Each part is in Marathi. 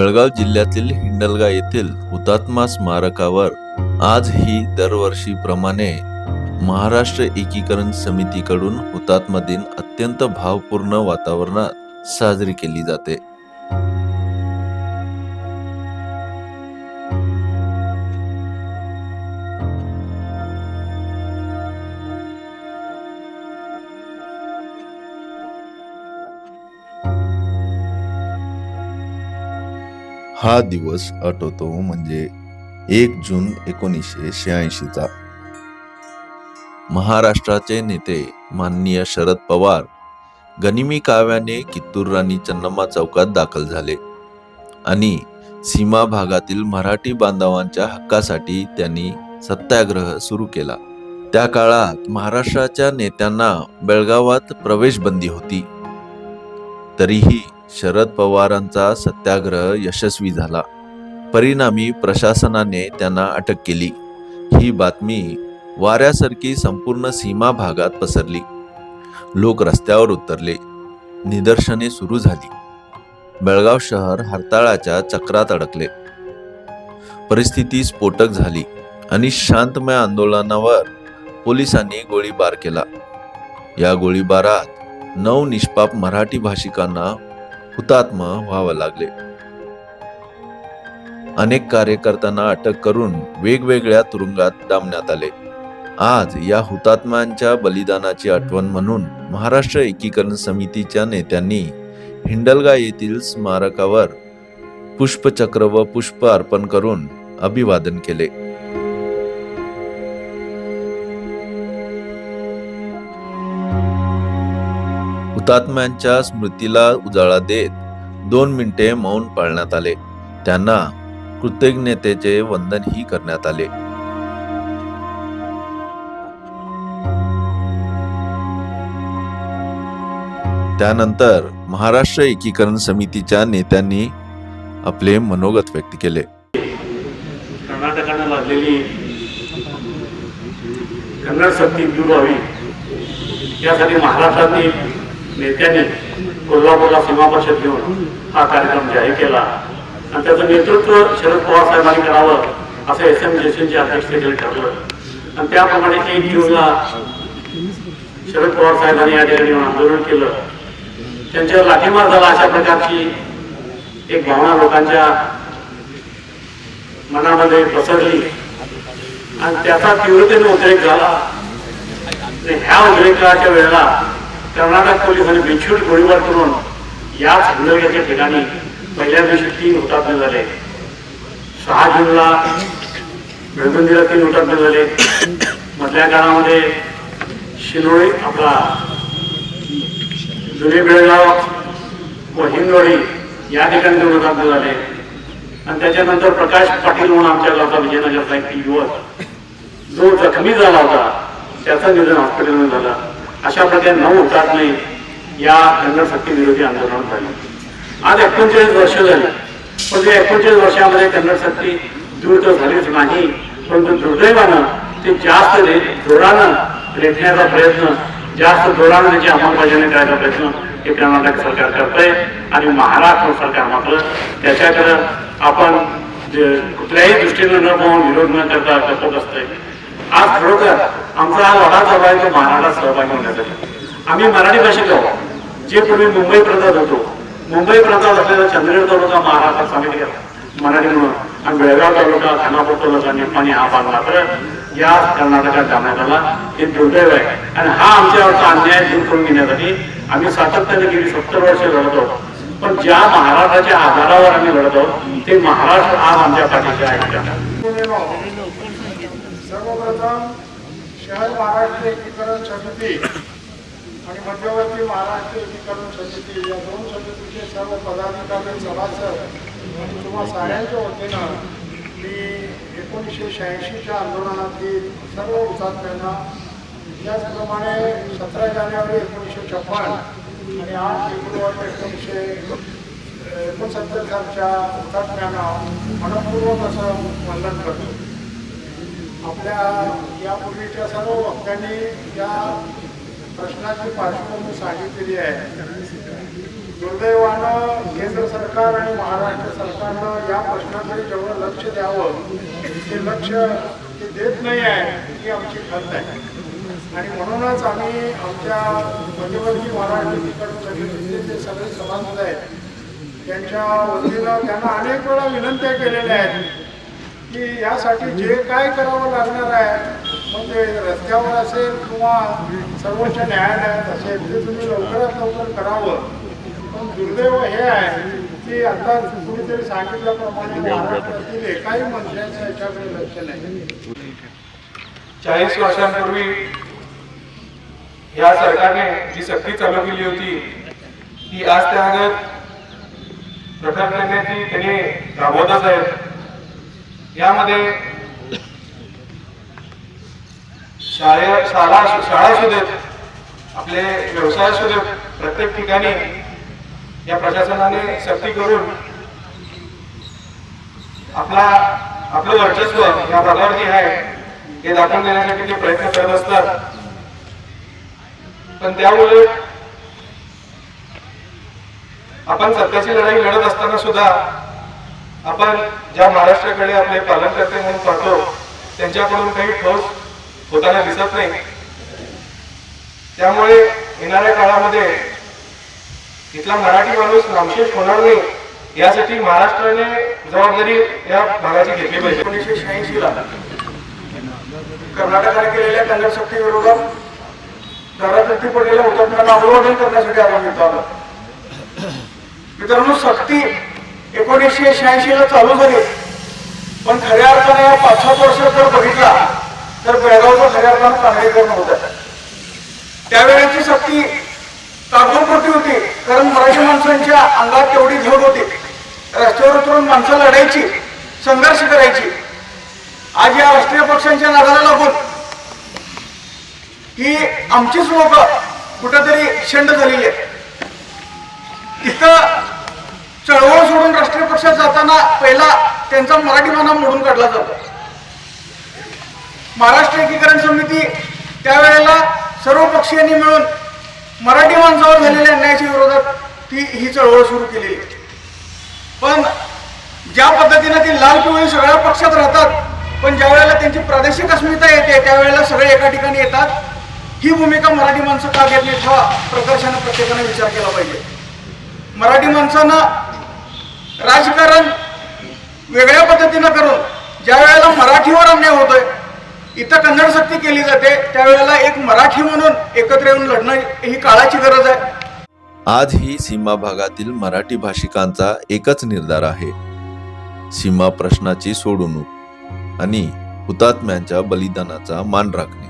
बेळगाव जिल्ह्यातील हिंडलगा येथील हुतात्मा स्मारकावर आजही दरवर्षीप्रमाणे महाराष्ट्र एकीकरण समितीकडून हुतात्मा दिन अत्यंत भावपूर्ण वातावरणात साजरी केली जाते. हा दिवस आठवतो म्हणजे एक जून एकोणीसशे शहाऐंशीचा महाराष्ट्राचे नेते माननीय शरद पवार गनिमी काव्याने कित्तूर राणी चन्नम्मा चौकात दाखल झाले आणि सीमा भागातील मराठी बांधवांच्या हक्कासाठी त्यांनी सत्याग्रह सुरू केला. त्या काळात महाराष्ट्राच्या नेत्यांना बेळगावात प्रवेशबंदी होती. तरीही शरद पवारांचा सत्याग्रह यशस्वी झाला. परिणामी प्रशासनाने त्यांना अटक केली. ही बातमी वाऱ्यासारखी संपूर्ण सीमा भागात पसरली. लोक रस्त्यावर उतरले. निदर्शने सुरू झाली. बेळगाव शहर हरताळाच्या चक्रात अडकले. परिस्थिती स्फोटक झाली आणि शांतमय आंदोलनावर पोलिसांनी गोळीबार केला. या गोळीबारात नऊ निष्पाप मराठी भाषिकांना हुतात्मा व्हावं लागले. अनेक कार्यकर्त्यांना अटक करून वेगवेगळ्या तुरुंगात डांबण्यात आले. आज या हुतात्म्यांच्या बलिदानाची आठवण म्हणून महाराष्ट्र एकीकरण समितीच्या नेत्यांनी हिंडलगा येथील स्मारकावर पुष्पचक्र व पुष्प अर्पण करून अभिवादन केले. हुतात्म्यांच्या स्मृतीला उजाळा देत दोन मिनिटे मौन पाळण्यात आले. त्यांना कृतज्ञतेचे वंदनही करण्यात आले. त्यानंतर महाराष्ट्र एकीकरण समितीच्या नेत्यांनी आपले मनोगत व्यक्त केले. कर्नाटकानं लागलेली कन्नड सक्ती दूर व्हावी यासाठी महाराष्ट्रातील नेत्यांनी कोल्हापूरला सीमा परिषद घेऊन हा कार्यक्रम जाहीर केला. आणि त्याचं नेतृत्व शरद पवार साहेबांनी करावं असं एस एम जयसिंगच्या अध्यक्षतेखाली ठरलं. आणि त्याप्रमाणे एक जूनला शरद पवार साहेबांनी या ठिकाणी आंदोलन केलं. त्यांच्यावर लाठीमार झाला अशा प्रकारची एक भावना लोकांच्या मनामध्ये पसरली. आणि त्याचा तीव्रतेने उद्रेक झाला. आणि ह्या उद्रेकाच्या वेळेला कर्नाटक पोलिसांनी बेछूट गोळीबार करून याच हिंदळग्याच्या ठिकाणी पहिल्या दिवशी तीन हुतात्मे झाले. सहा जूनला बेळगुंदीला तीन हुतात्मे झाले. मधल्या काळामध्ये शिनोळी आपला जुने बेळगाव व हिंदवाडी या ठिकाणी दोन हुतात्मे झाले. आणि त्याच्यानंतर प्रकाश पाटील म्हणून आमच्या गावचा विजयनगरचा एक युवक जो जखमी झाला होता त्याचं निधन हॉस्पिटलमध्ये झालं. अशा प्रकारे नऊ हुतात्मे या कन्नड सक्ती विरोधी आंदोलनात झाले. आज एकोणचाळीस वर्ष झाली. पण त्या एकोणचाळीस वर्षामध्ये कन्नड सक्ती दूर तर झालीच नाही परंतु दुर्दैवानं ते जास्त जोरानं रेटण्याचा प्रयत्न जास्त जोरानं त्याची अंमलबजावणी करायचा प्रयत्न हे कर्नाटक सरकार करतंय आणि महाराष्ट्र सरकार मात्र त्याच्याकडे आपण जे कुठल्याही दृष्टीनं न पाहून विरोध न करता करत असतंय. आज खरोखर आमचा हा लढा चालू आहे तो महाराष्ट्रात सहभागी होण्यासाठी. आम्ही मराठी भाषेत आहोत. जे पूर्वी मुंबई प्रांतात होतो. मुंबई प्रांतात असलेला चंद्रगड तालुका महाराष्ट्रात सामील केला मराठी म्हणून आणि बेळगाव तालुका खानापूर तालुका निपाणी हा भाग मात्र या कर्नाटकात जाण्यात आला. हे दुर्दैव आहे. आणि हा आमच्यावरचा अन्याय दूर करून घेण्यासाठी आम्ही सातत्याने गेली सत्तर वर्ष लढत आहोत. पण ज्या महाराष्ट्राच्या आधारावर आम्ही लढत आहोत ते महाराष्ट्र आज आमच्या पाठीशी आहे. सर्वप्रथम शहर महाराष्ट्र एकीकरण समिती आणि मध्यवर्ती महाराष्ट्र एकीकरण समिती या दोन समितीचे सर्व पदाधिकारी सभासद आणि तुम्हा साऱ्यांच्या वतीनं मी एकोणीसशे शहाऐंशीच्या आंदोलनातील सर्व हुतात्म्यांना त्याचप्रमाणे सतरा जानेवारी एकोणीसशे छप्पन आणि आठ फेब्रुवारी एकोणीसशे एकोणसत्तर सालच्या हुतात्म्यांना मनपूर्वक असं वंदन करतो. आपल्या यापूर्वीच्या सर्व वक्त्यांनी या प्रश्नाची पार्श्वभूमी सांगितलेली आहे. दुर्दैवानं केंद्र सरकार आणि महाराष्ट्र सरकारनं या प्रश्नाकडे जेवढं लक्ष द्यावं ते लक्ष ते देत नाही आहे ही आमची खंत आहे. आणि म्हणूनच आम्ही आमच्या मध्यवर्ती महाराष्ट्र तिकडून जे सगळे सभासद आहेत. त्यांच्या वतीनं त्यांना अनेक वेळा विनंत्या केलेल्या आहेत. की यासाठी जे काय करावं लागणार आहे म्हणजे रस्त्यावर असेल किंवा सर्वोच्च न्यायालयात असेल ते तुम्ही लवकरात लवकर करावं. पण दुर्दैव हे आहे की आता कुणीतरी सांगितल्याप्रमाणे महाराष्ट्रातील एकाही मंत्र्यांचं याच्याकडे लक्ष नाही. चाळीस वर्षांपूर्वी या सरकारने जी सक्ती चालू केली होती ती आज त्यागत प्रखर करण्याची त्यांनी राबवतच आहेत. यामध्ये शाळे शाळा शाळा असू देत आपले व्यवसाय असू देत प्रत्येक ठिकाणी या प्रशासनाने सक्ती करून आपला आपलं वर्चस्व या भागावरती आहे हे दाखवून देण्यासाठी ते प्रयत्न करत असतात. पण त्यामुळे आपण सत्याची लढाई लढत असताना सुद्धा आपण ज्या महाराष्ट्राकडे आपले पालनकर्ते म्हणून पाहतो त्यांच्याकडून काही ठोस होताना दिसत नाही. त्यामुळे येणाऱ्या काळामध्ये इथला मराठी माणूस नामशेष होणार नाही यासाठी महाराष्ट्राने जबाबदारी या भागाची घेतली पाहिजे. एकोणीसशे शहाऐंशी ला कर्नाटकाने केलेल्या कन्नड शक्ती विरोधात दारापट्टी पडलेल्या हुतात्म्यांना अभिवादन करण्यासाठी आपण इथं आलो. मित्रांनो सक्ती एकोणीसशे शहाऐंशी ला चालू झाली. पण खऱ्या अर्थाने या पाच सात वर्षात जर बघितला तर बेळगावचं खऱ्या अर्थानं काँग्रेसकरण होतं त्यावेळेची सक्ती तात्पुरती होती कारण मराठी माणसांच्या अंगात तेवढी झोड होती. रस्त्यावर उतरून माणसं लढायची संघर्ष करायची. आज या राष्ट्रीय पक्षांच्या नादाला लागून ही आमचीच लोक कुठेतरी शंड झालेली आहे तिथं चळवळ सोडून राष्ट्रीय पक्षात जाताना पहिला त्यांचा मराठीपणा मोडून काढला जातो महाराष्ट्र एकीकरण समिती त्यावेळेला सर्व पक्षीयांनी मिळून मराठी माणसावर झालेल्या अन्यायाच्या विरोधात ती ही चळवळ सुरू केलेली आहे. पण ज्या पद्धतीने ती लाल पिवळी सगळ्या पक्षात राहतात पण ज्या वेळेला त्यांची प्रादेशिक अस्मिता येते त्यावेळेला सगळे एका ठिकाणी येतात ही भूमिका मराठी माणसं का घेत नाहीत हा प्रकर्षानं प्रत्येकाने विचार केला पाहिजे मराठी माणसानं राजकारण वेगळ्या पद्धतीनं करून ज्या वेळेला मराठीवर अन्याय होतोय इथं कन्नड सक्ती केली जाते त्यावेळेला एक मराठी म्हणून एकत्र येऊन लढणं ही काळाची गरज आहे. आज ही सीमा भागातील मराठी भाषिकांचा एकच निर्धार आहे. सीमा प्रश्नाची सोडवणूक आणि हुतात्म्यांच्या बलिदानाचा मान राखणे.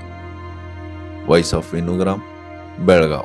Voice of Venugram Belgaum